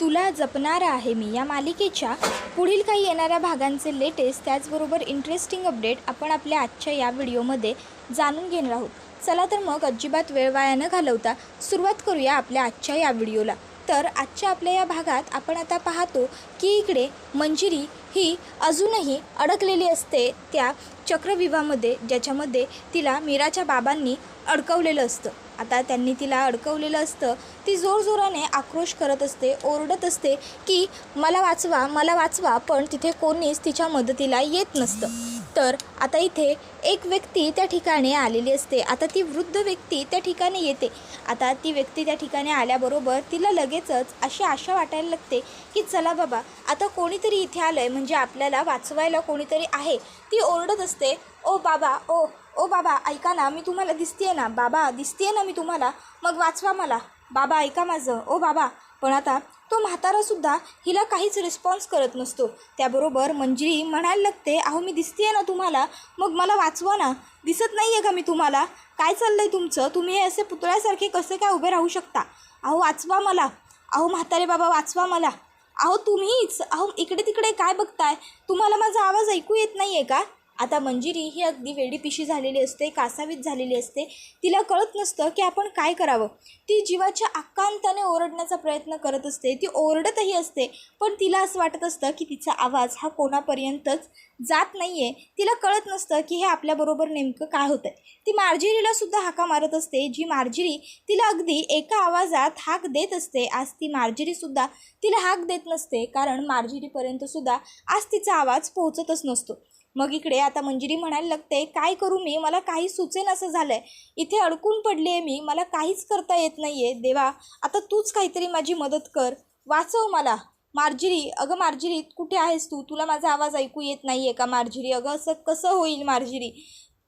तुला जपणारा आहे मी. या मालिकेच्या पुढील काही येणाऱ्या भागांचे लेटेस्ट त्याचबरोबर इंटरेस्टिंग अपडेट आपण आपल्या आजच्या या व्हिडिओमध्ये जाणून घेणार आहोत. चला तर मग अजिबात वेळ वाया न घालवता सुरुवात करूया आपल्या आजच्या या व्हिडिओला. तर आजच्या आपल्या या भागात आपण आता पाहतो की इकडे मंजिरी ही अजूनही अडकलेली असते त्या चक्रव्यूहामध्ये ज्याच्यामध्ये तिला मीराच्या बाबांनी अडकवलेलं असतं. आता त्यांनी तिला अडकवलेलं असतं. ती जोरजोराने आक्रोश करत असते ओरडत असते की मला वाचवा मला वाचवा पण तिथे कोणीच तिच्या मदतीला येत नसतं. तर आता इथे एक व्यक्ती त्या ठिकाणी आलेली असते. आता ती वृद्ध व्यक्ती त्या ठिकाणी येते. आता ती व्यक्ती त्या ठिकाणी आल्याबरोबर तिला लगेचच अशी आशा वाटायला लागते की चला बाबा आता कोणीतरी इथे आलं आहे म्हणजे आपल्याला वाचवायला कोणीतरी आहे. ती ओरडत असते ओ बाबा ओ ओ बाबा ऐका ना मी तुम्हाला दिसते ना. बाबा दिसते ना मी तुम्हाला. मग वाचवा मला. बाबा ऐका माझं. ओ बाबा पण आता तो म्हातारासुद्धा हिला काहीच रिस्पॉन्स करत नसतो. त्याबरोबर मंजिरी म्हणायला लागते अहो मी दिसतेय ना तुम्हाला. मग मला वाचवा ना. दिसत नाही आहे का मी तुम्हाला? काय चाललं आहे तुमचं? तुम्ही हे असे पुतळ्यासारखे कसे काय उभे राहू शकता? अहो वाचवा मला. अहो म्हातारे बाबा वाचवा मला. अहो तुम्हीच. अहो इकडे तिकडे काय बघताय? तुम्हाला माझा आवाज ऐकू येत नाही आहे का? आता मंजिरी ही अगदी वेडीपिशी झालेली असते कासावीत झालेली असते. तिला कळत नसतं की आपण काय करावं. ती जीवाच्या आकांताने ओरडण्याचा प्रयत्न करत असते. ती ओरडतही असते पण तिला असं वाटत असतं की तिचा आवाज हा कोणापर्यंतच जात नाही आहे तिला कळत नसतं की हे आपल्याबरोबर नेमकं काय होतं आहे ती मार्जिरीला सुद्धा हाका मारत असते जी मार्जिरी तिला अगदी एका आवाजात हाक देत असते. आज ती मार्जिरीसुद्धा तिला हाक देत नसते कारण मार्जिरीपर्यंतसुद्धा आज तिचा आवाज पोहोचतच नसतो. मग इकडे आता मंजिरी म्हणायला लागते काय करू मी? मला काही सुचेन असं झालं आहे इथे अडकून पडली आहे मी. मला काहीच करता येत नाही आहे देवा आता तूच काहीतरी माझी मदत कर. वाचव मला. मार्जिरी अगं मार्जिरी कुठे आहेस तू? तुला माझा आवाज ऐकू येत नाही आहे का मार्जिरी? अगं असं कसं होईल मार्जिरी?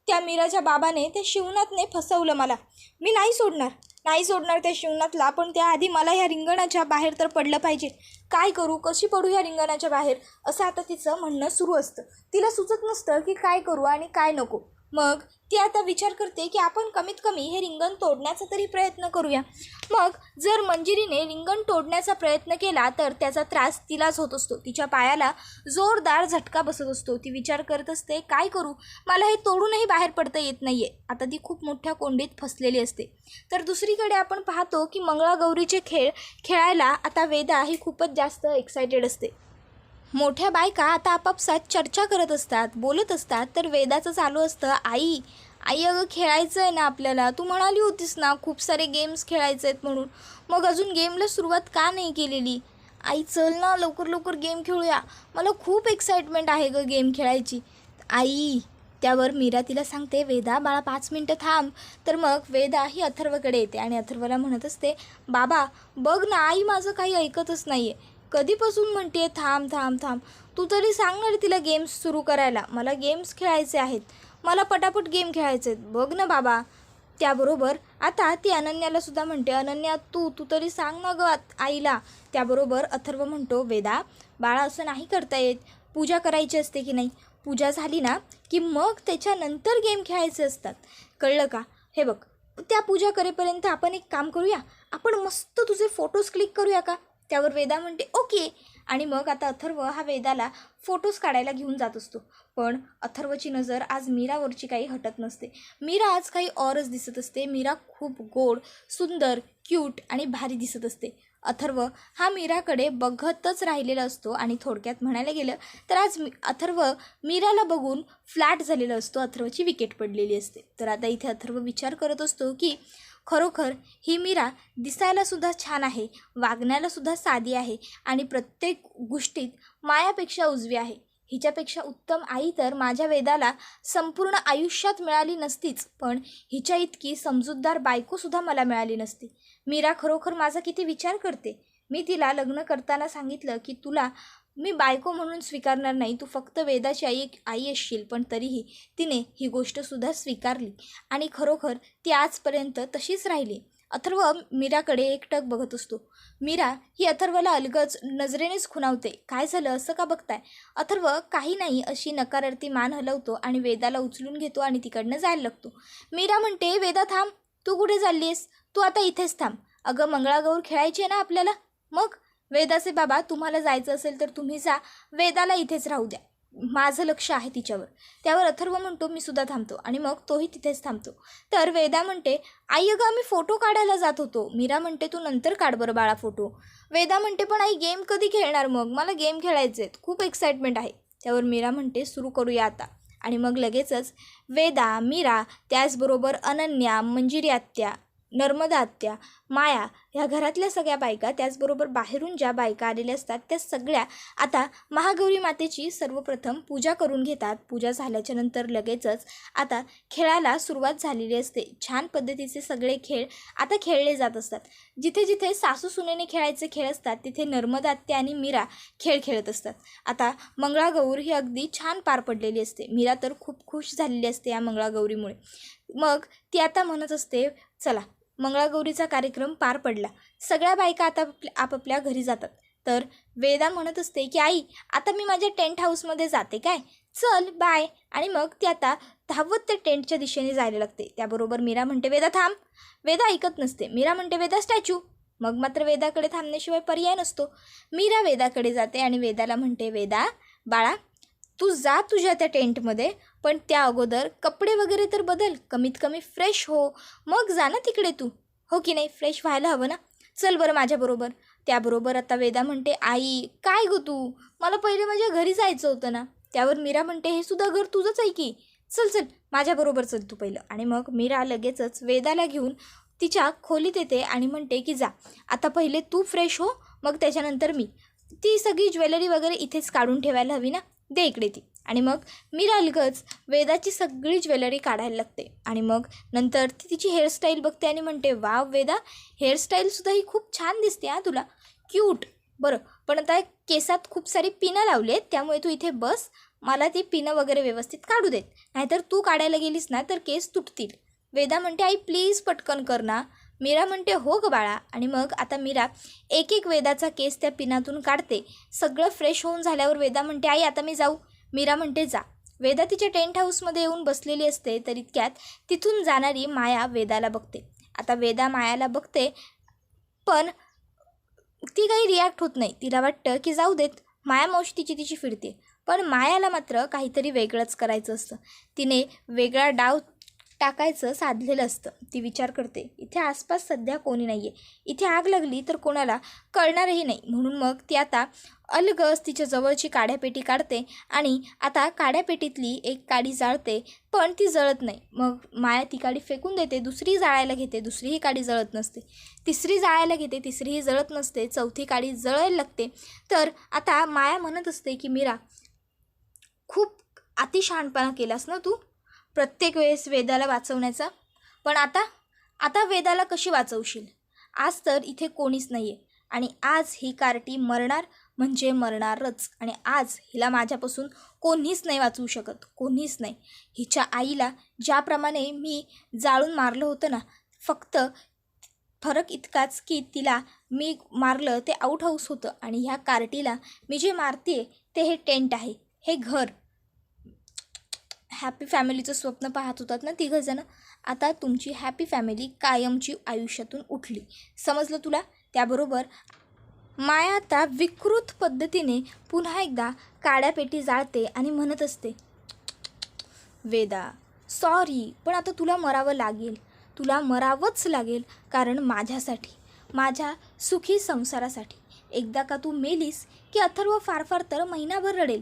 त्या मीराच्या बाबाने त्या शिवनाथने फसवलं मला. मी नाही सोडणार. नाही सोडणार त्या शिवनाथला पण त्याआधी मला ह्या रिंगणाच्या बाहेर तर पडलं पाहिजे. काय करू? कशी पडू ह्या रिंगणाच्या बाहेर? असं आता तिचं म्हणणं सुरू असतं. तिला सुचत नसतं की काय करू आणि काय नको. मग ती आता विचार करते की आपण कमीत कमी हे रिंगण तोडण्याचा तरी प्रयत्न करूया. मग जर मंजिरीने रिंगण तोडण्याचा प्रयत्न केला तर त्याचा त्रास तिलाच होत असतो. तिच्या पायाला जोरदार झटका बसत असतो. ती विचार करत असते काय करू? मला हे तोडूनही बाहेर पडता येत नाही आहे आता ती खूप मोठ्या कोंडीत फसलेली असते. तर दुसरीकडे आपण पाहतो की मंगळागौरीचे खेळ खेळायला आता वेदा ही खूपच जास्त एक्सायटेड असते. मोठ्या बायका आता आपापसात चर्चा करत असतात बोलत असतात. तर वेदाचं चालू असतं आई आई अगं खेळायचं आहे ना आपल्याला. तू म्हणाली होतीस ना खूप सारे गेम्स खेळायचे आहेत म्हणून. मग अजून गेमला सुरुवात का नाही केलेली? आई चल ना लवकर लवकर गेम खेळूया. मला खूप एक्साइटमेंट आहे गं गेम खेळायची. आई त्यावर मीरा तिला सांगते वेदा बाळा पाच मिनटं थांब. तर मग वेदा ही अथर्वकडे येते आणि अथर्वला म्हणत असते बाबा बघ ना आई माझं काही ऐकतच नाही आहे कधीपासून म्हणते थांब थांब थांब. तू तरी सांगणार तिला गेम्स सुरू करायला. मला गेम्स खेळायचे आहेत. मला पटापट गेम खेळायचे आहेत. बघ ना बाबा. त्याबरोबर आता ती अनन्याला सुद्धा म्हणते अनन्या तू तू तरी सांग ना ग आईला. त्याबरोबर अथर्व म्हणतो वेदा बाळा असं नाही करता येत. पूजा करायची असते की नाही? पूजा झाली ना की मग त्याच्यानंतर गेम खेळायचे असतात. कळलं का? हे बघ. त्या पूजा करेपर्यंत आपण एक काम करूया. आपण मस्त तुझे फोटोज क्लिक करूया का? त्यावर वेदा म्हणते ओके. आणि मग आता अथर्व हा वेदाला फोटोज काढायला घेऊन जात असतो. पण अथर्वची नजर आज मीरावरची काही हटत नसते. मीरा आज काही औरच दिसत असते. मीरा खूप गोड सुंदर क्यूट आणि भारी दिसत असते. अथर्व हा मीराकडे बघतच राहिलेला असतो आणि थोडक्यात म्हणायला गेलं तर आज मी अथर्व मीराला बघून फ्लॅट झालेला असतो. अथर्वची विकेट पडलेली असते. तर आता इथे अथर्व विचार करत असतो की खरोखर ही मीरा दिसायलासुद्धा छान आहे वागण्यालासुद्धा साधी आहे आणि प्रत्येक गोष्टीत मायापेक्षा उजवी आहे. हिच्यापेक्षा उत्तम आई तर माझ्या वेदाला संपूर्ण आयुष्यात मिळाली नसतीच पण हिच्या इतकी समजूतदार बायकोसुद्धा मला मिळाली नसती. मीरा खरोखर माझा किती विचार करते? मी तिला लग्न करताना सांगितलं की तुला मी बायको म्हणून स्वीकारणार नाही. तू फक्त वेदाची आई आई असशील पण तरीही तिने ही गोष्टसुद्धा स्वीकारली. आणि खरोखर ती आजपर्यंत तशीच राहिली. अथर्व मीराकडे एकटक बघत असतो. मीरा ही अथर्वला अलगच नजरेनेच खुणावते. काय झालं? असं का बघताय? अथर्व काही नाही. अशी नकारार्थी मान हलवतो आणि वेदाला उचलून घेतो आणि तिकडनं जायला लागतो. मीरा म्हणते वेदा थांब. तू कुठे चालली आहेस तू आता इथेच थांब. अगं मंगळागौर खेळायची आहे ना आपल्याला? मग वेदाचे बाबा तुम्हाला जायचं असेल तर तुम्ही जा. वेदाला इथेच राहू द्या. माझं लक्ष आहे तिच्यावर. त्यावर अथर्व म्हणतो मी सुद्धा थांबतो. आणि मग तोही तिथेच थांबतो. तर वेदा म्हणते आई अगं आम्ही फोटो काढायला जात होतो. मीरा म्हणते तू नंतर काढ बरं बाळा फोटो. वेदा म्हणते पण आई गेम कधी खेळणार मग? मला गेम खेळायचे आहेत खूप एक्साइटमेंट आहे. त्यावर मीरा म्हणते सुरू करूया आता. आणि मग लगेचच वेदा मीरा त्याचबरोबर अनन्या मंजिरी आत्या नर्मदा आत्या माया ह्या घरातल्या सगळ्या बायका त्याचबरोबर बाहेरून ज्या बायका आलेल्या असतात त्या सगळ्या आता महागौरी मातेची सर्वप्रथम पूजा करून घेतात. पूजा झाल्याच्यानंतर लगेचच आता खेळाला सुरुवात झालेली असते. छान पद्धतीचे सगळे खेळ आता खेळले जात असतात. जिथे जिथे सासू सुनेने खेळायचे खेळ असतात तिथे नर्मदा आत्या आणि मीरा खेळ खेळत असतात. आता मंगळागौर ही अगदी छान पार पडलेली असते. मीरा तर खूप खुश झालेली असते या मंगळागौरीमुळे. मग ती आता म्हणत असते चला मंगळागौरीचा कार्यक्रम पार पडला. सगळ्या बायका आता आपापल्या घरी जातात. तर वेदा म्हणत असते की आई आता मी माझ्या टेंट हाऊसमध्ये जाते काय? चल बाय. आणि मग ती आता धावत त्या टेंटच्या दिशेने जायला लागते. त्याबरोबर मीरा म्हणते वेदा थांब. वेदा ऐकत नसते. मीरा म्हणते वेदा स्टॅच्यू. मग मात्र वेदाकडे थांबण्याशिवाय पर्याय नसतो. मीरा वेदाकडे जाते आणि वेदाला म्हणते वेदा बाळा तू जा तुझ्या त्या टेंटमध्ये. पण त्या अगोदर कपडे वगैरे तर बदल कमीत कमी फ्रेश हो. मग जा ना तिकडे तू. हो की नाही? फ्रेश व्हायला हवं ना? चल बरं माझ्याबरोबर त्याबरोबर आता वेदा म्हणते आई काय गो तू? मला पहिले माझ्या घरी जायचं होतं ना. त्यावर मीरा म्हणते हे सुद्धा घर तुझंच आहे की? चल चल माझ्याबरोबर चल तू पहिलं. आणि मग मीरा लगेचच वेदाला घेऊन तिच्या खोलीत येते आणि म्हणते की जा. आता पहिले तू फ्रेश हो. मग त्याच्यानंतर मी. ती सगळी ज्वेलरी वगैरे इथेच काढून ठेवायला हवी ना? दे इकडे ती. आणि मग मी रालगच वेदाची सगळी ज्वेलरी काढायला लागते. आणि मग नंतर ती तिची हेअरस्टाईल बघते आणि म्हणते वाव वेदा हेअरस्टाईलसुद्धा ही खूप छान दिसते हा तुला. क्यूट बरं पण आता केसात खूप सारी पिनं लावली आहेत त्यामुळे तू इथे बस. मला ती पिनं वगैरे व्यवस्थित काढू देत. नाहीतर तू काढायला गेलीस ना तर केस तुटतील. वेदा म्हणते आई प्लीज पटकन कर ना. मीरा म्हणते हो ग बाळा. आणि मग आता मीरा एक एक वेदाचा केस त्या पिनातून काढते. सगळं फ्रेश होऊन झाल्यावर वेदा म्हणते आई आता मी जाऊ. मीरा म्हणते जा. वेदा तिच्या टेंट हाऊसमध्ये येऊन बसलेली असते तर इतक्यात तिथून जाणारी माया वेदाला बघते. आता वेदा मायाला बघते पण ती काही रिॲक्ट होत नाही. तिला वाटतं की जाऊ देत माया मावशी तिची तिची फिरते. पण मायाला मात्र काहीतरी वेगळंच करायचं असतं. तिने वेगळा डाव टाकायचं साधलेलं असतं. ती विचार करते इथे आसपास सध्या कोणी नाही आहे इथे आग लागली तर कोणाला कळणारही नाही. म्हणून मग ती आता अलगस तिच्या जवळची काड्यापेटी काढते आणि आता काड्यापेटीतली एक काडी जाळते पण ती जळत नाही. मग माया ती काडी फेकून देते दुसरी जाळायला घेते दुसरीही काडी जळत नसते. तिसरी जाळायला घेते तिसरीही जळत नसते चौथी काडी जळायला लागते. तर आता माया म्हणत असते की मीरा खूप अतिशहाणपणा केलास ना तू? प्रत्येक वेळेस वेदाला वाचवण्याचा. पण आता आता वेदाला कशी वाचवशील? आज तर इथे कोणीच नाही आहे आणि आज ही कार्टी मरणार म्हणजे मरणारच. आणि आज हिला माझ्यापासून कोणीच नाही वाचवू शकत. कोणीच नाही. हिच्या आईला ज्याप्रमाणे मी जाळून मारलं होतं ना फक्त फरक इतकाच की तिला मी मारलं ते आउट हाऊस होतं. आणि ह्या कार्टीला मी जे मारते ते हे टेंट आहे. हे घर. हॅपी फॅमिलीचं स्वप्न पाहत होतात ना तिघंजणं आता तुमची हॅपी फॅमिली कायमची आयुष्यातून उठली. समजलं तुला? त्याबरोबर माया आता विकृत पद्धतीने पुन्हा एकदा काड्यापेटी जाळते आणि म्हणत असते वेदा सॉरी पण आता तुला मरावं लागेल. तुला मरावंच लागेल कारण माझ्यासाठी माझ्या सुखी संसारासाठी. एकदा का तू मेलीस की अथर्व फार फार तर महिनाभर रडेल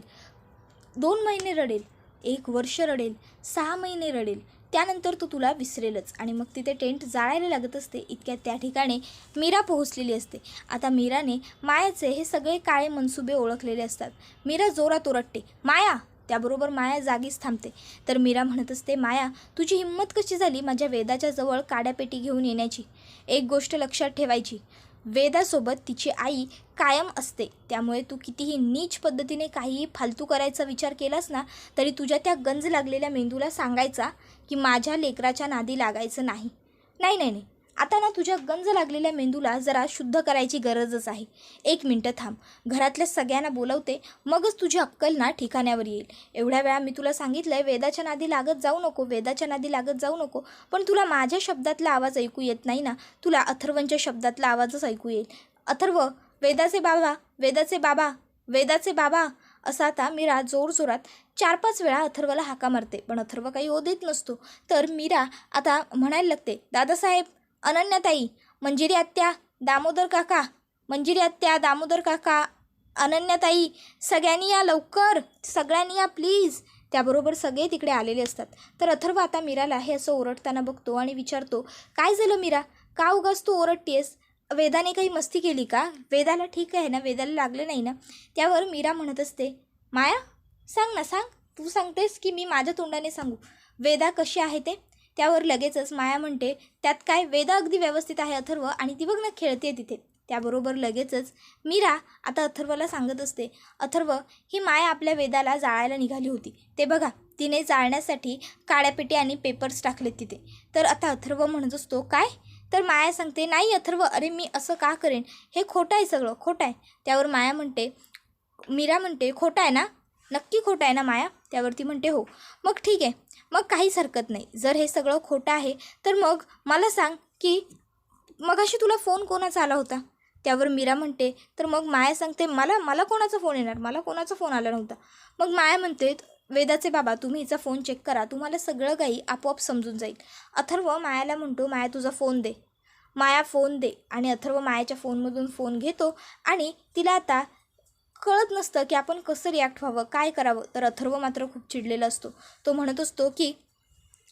दोन महिने रडेल एक वर्ष रडेल सहा महिने रडेल त्यानंतर तो तुला विसरेलच. आणि मग तिथे टेंट जाळायला लागत असते इतक्यात त्या ठिकाणी मीरा पोहोचलेली असते. आता मीराने मायाचे हे सगळे काळे मनसुबे ओळखलेले असतात. मीरा जोरात ओरडते माया! त्याबरोबर माया जागीच थांबते. तर मीरा म्हणत असते माया तुझी हिंमत कशी झाली माझ्या वेदाच्या जवळ काड्यापेटी घेऊन येण्याची? एक गोष्ट लक्षात ठेवायची. वेदासोबत तिची आई कायम असते. त्यामुळे तू कितीही नीच पद्धतीने काहीही फालतू करायचा विचार केलास ना तरी तुझ्या त्या गंज लागलेल्या मेंदूला सांगायचा की माझ्या लेकराच्या नादी लागायचं नाही. नाही नाही नाही. आता ना तुझ्या गंज लागलेल्या मेंदूला जरा शुद्ध करायची गरजच आहे. एक मिनटं थांब. घरातल्या सगळ्यांना बोलवते मगच तुझी अक्कल ना ठिकाण्यावर येईल. एवढ्या वेळा मी तुला सांगितलं आहे वेदाच्या नादी लागत जाऊ नको वेदाच्या नादी लागत जाऊ नको पण तुला माझ्या शब्दातला आवाज ऐकू येत नाही ना तुला अथर्वंच्या शब्दातला आवाजच ऐकू येईल. अथर्व वेदाचे बाबा वेदाचे बाबा वेदाचे बाबा असा आता मीरा जोरजोरात चार पाच वेळा अथर्वला हाका मारते. पण अथर्व काही ओ देत नसतो. तर मीरा आता म्हणायला लागते दादासाहेब अनन्याताई मंजिरी आत्या दामोदर काका मंजिरी आत्या दामोदर काका अनन्याताई सगळ्यांनी या लवकर सगळ्यांनी या प्लीज त्याबरोबर सगळे तिकडे आलेले असतात. तर अथर्व आता मीराला हे असं ओरडताना बघतो आणि विचारतो काय झालं मीरा? का उगाच तू ओरडतेस? वेदाने काही मस्ती केली का? वेदाला ठीक आहे ना? वेदाला लागलं नाही ना? त्यावर मीरा म्हणत असते माया सांग ना सांग. तू सांगतेस की मी माझ्या तोंडाने सांगू. वेदा कशी आहे ते? त्यावर लगेचच माया म्हणते त्यात काय वेदा अगदी व्यवस्थित आहे अथर्व आणि ती बघ ना खेळते तिथे. त्याबरोबर लगेचच मीरा आता अथर्वला सांगत असते अथर्व ही माया आपल्या वेदाला जाळायला निघाली होती. ते बघा तिने जाळण्यासाठी काळ्या पेटी आणि पेपर्स टाकलेत तिथे. तर आता अथर्व म्हणत असतो काय? तर माया सांगते नाही अथर्व अरे मी असं का करेन? हे खोटं आहे सगळं खोटं आहे. त्यावर माया म्हणते मीरा म्हणते खोटं आहे ना? नक्की खोटं आहे ना माया? त्यावरती म्हणते हो. मग ठीक आहे. मग काहीच हरकत नाही. जर हे सगळं खोटं आहे तर मग मला सांग की मगाशी तुला फोन कोणाचा आला होता? त्यावर मीरा म्हणते तर मग माया सांगते मला मला कोणाचा फोन येणार? मला कोणाचा फोन आला नव्हता? मग माया म्हणते वेदाचे बाबा तुम्ही हिचा फोन चेक करा. तुम्हाला सगळं काही आपोआप समजून जाईल. अथर्व मायाला म्हणतो माया तुझा फोन दे. माया फोन दे. आणि अथर्व मायाच्या फोनमधून फोन घेतो आणि तिला आता कळत नसतं की आपण कसं रिॲक्ट व्हावं काय करावं. तर अथर्व मात्र खूप चिडलेला असतो. तो म्हणत असतो की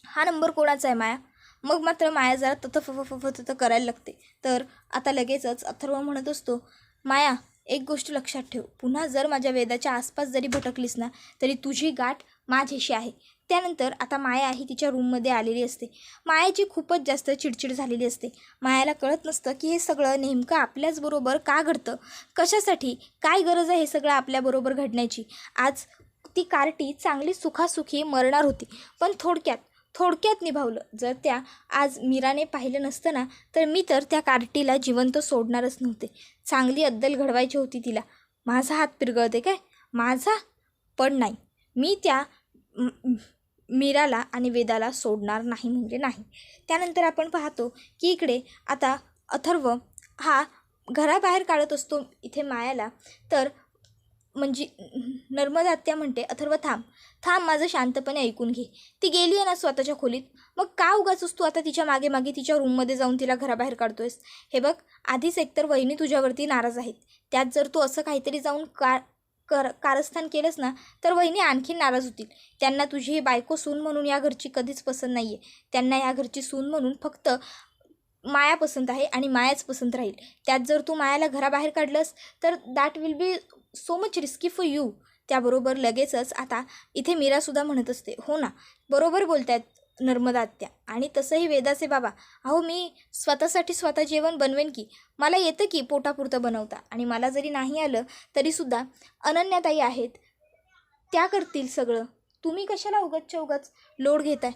हा नंबर कोणाचा आहे माया? मग मात्र माया जरा तथं फफ फफ तत करायला लागते. तर आता लगेचच अथर्व म्हणत असतो माया एक गोष्ट लक्षात ठेव. पुन्हा जर माझ्या वेदाच्या आसपास जरी भटकलीस ना तरी तुझी गाठ माझ्याशी आहे. त्यानंतर आता माया ही तिच्या रूममध्ये आलेली असते. मायाची खूपच जास्त चिडचिड झालेली असते. मायाला कळत नसतं की हे सगळं नेमकं आपल्याचबरोबर का घडतं? कशासाठी? काय गरज आहे हे सगळं आपल्याबरोबर घडण्याची? आज ती कार्टी चांगली सुखासुखी मरणार होती. पण थोडक्यात थोडक्यात निभावलं. जर त्या आज मीराने पाहिलं नसतं ना तर मी तर त्या कार्टीला जिवंत सोडणारच नव्हते. चांगली अद्दल घडवायची होती तिला. माझा हात पिरगळते काय? माझा? पण नाही. मी त्या मीराला आणि वेदाला सोडणार नाही म्हणजे नाही. त्यानंतर आपण पाहतो की इकडे आता अथर्व हा घराबाहेर काढत असतो इथे मायाला. तर म्हणजे नर्मदा आत्या म्हणते अथर्व थांब. थांब माझं शांतपणे ऐकून घे. ती गेली आहे ना स्वतःच्या खोलीत. मग का उगाच तू आता तिच्यामागे मागे तिच्या रूममध्ये जाऊन तिला घराबाहेर काढतोयस? हे बघ आधीच एकतर वहिनी तुझ्यावरती नाराज आहेत. त्यात जर तू असं काहीतरी जाऊन का कर कारस्थान केलंस ना तर वहिनी आणखी नाराज होतील. त्यांना तुझी ही बायको सून म्हणून या घरची कधीच पसंत नाही आहे त्यांना या घरची सून म्हणून फक्त माया पसंत आहे आणि मायाच पसंत राहील. त्यात जर तू मायाला घराबाहेर काढलंस तर that will be so much risky for you त्याबरोबर लगेचच आता इथे मीरासुद्धा म्हणत असते हो ना बरोबर बोलतायत. नर्मदा आत्या आणि तसंही वेदाचे बाबा अहो मी स्वतःसाठी स्वतः जेवण बनवेन की? मला येतं की पोटापुरतं बनवता? आणि मला जरी नाही आलं तरीसुद्धा अनन्याताई आहेत. त्या करतील सगळं. तुम्ही कशाला उगतच्या उगाच लोड घेताय?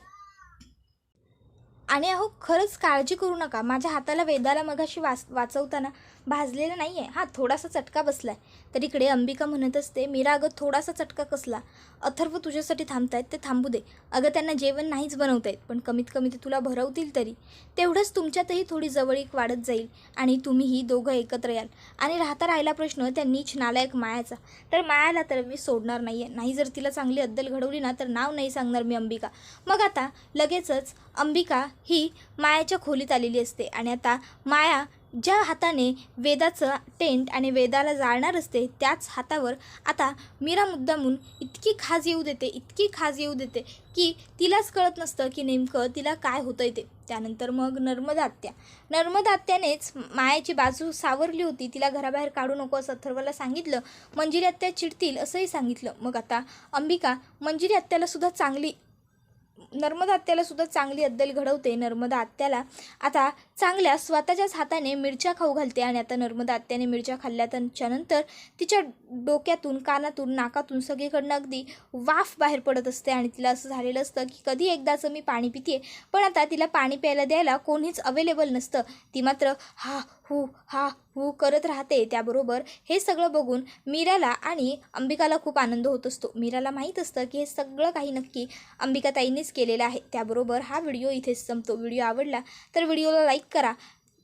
आणि अहो खरंच काळजी करू नका. माझ्या हाताला वेदाला मगाशी वाच वाचवताना भाजलेलं नाही आहे हां थोडासा चटका बसला आहे तर इकडे अंबिका म्हणत असते मीरा अगं थोडासा चटका कसला? अथर्व तुझ्यासाठी थांबतायत ते थांबू दे. अगं त्यांना जेवण नाहीच बनवता येत पण कमीत कमी ते तुला भरवतील तरी. तेवढंच तुमच्यातही थोडी जवळीक वाढत जाईल आणि तुम्हीही दोघं एकत्र याल. आणि राहता राहिला प्रश्न त्या नीच नालायक मायाचा. तर मायाला तर मी सोडणार नाही आहे नाही जर तिला चांगली अद्दल घडवली ना तर नाव नाही सांगणार मी अंबिका. मग आता लगेचच अंबिका ही मायाच्या खोलीत आलेली असते. आणि आता माया ज्या हाताने वेदाचं टेंट आणि वेदाला जाळणार असते त्याच हातावर आता मीरा मुद्दामून इतकी खाज येऊ देते इतकी खाज येऊ देते की तिलाच कळत नसतं की नेमकं तिला काय होतं ते. त्यानंतर मग नर्मदात्या नर्मदात्यानेच मायाची बाजू सावरली होती. तिला घराबाहेर काढू नको असं अथर्वला सांगितलं. मंजिरी आत्या चिडतील असंही सांगितलं. मग आता अंबिका मंजिरी आत्याला सुद्धा चांगली नर्मदा आत्याला सुद्धा चांगली अद्दल घडवते. नर्मदा आत्याला आता चांगल्या स्वतःच्याच हाताने मिरच्या खाऊ घालते आणि आता नर्मदा आत्याने मिरच्या खाल्ल्या नंतर तिच्या डोक्यातून कानातून नाकातून सगळीकडनं अगदी वाफ बाहेर पडत असते आणि तिला असं झालेलं असतं की कधी एकदाचं मी पाणी पिते पण आता तिला पाणी प्यायला द्यायला कोणीच अवेलेबल नसतं. ती मात्र हा हू हा हू करत राहते त्याबरोबर हे सगळं बघून मीराला आणि अंबिकाला खूप आनंद होत असतो. मीराला माहीत असतं की हे सगळं काही नक्की अंबिकाताईंनीच केलेलं आहे. त्याबरोबर हा व्हिडिओ इथेच संपतो. व्हिडिओ आवडला तर व्हिडिओला लाईक करा.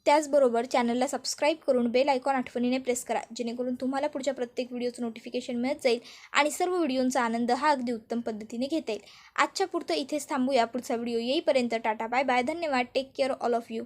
त्याचबरोबर चॅनलला सबस्क्राईब करून बेल आयकॉन आठवणीने प्रेस करा. जेणेकरून तुम्हाला पुढच्या प्रत्येक व्हिडिओचं नोटिफिकेशन मिळत जाईल आणि सर्व व्हिडिओंचा आनंद हा अगदी उत्तम पद्धतीने घेता येईल. आजच्या पुरतं इथेच थांबूया. पुढचा व्हिडिओ येईपर्यंत टाटा बाय बाय. धन्यवाद. Take care all of you.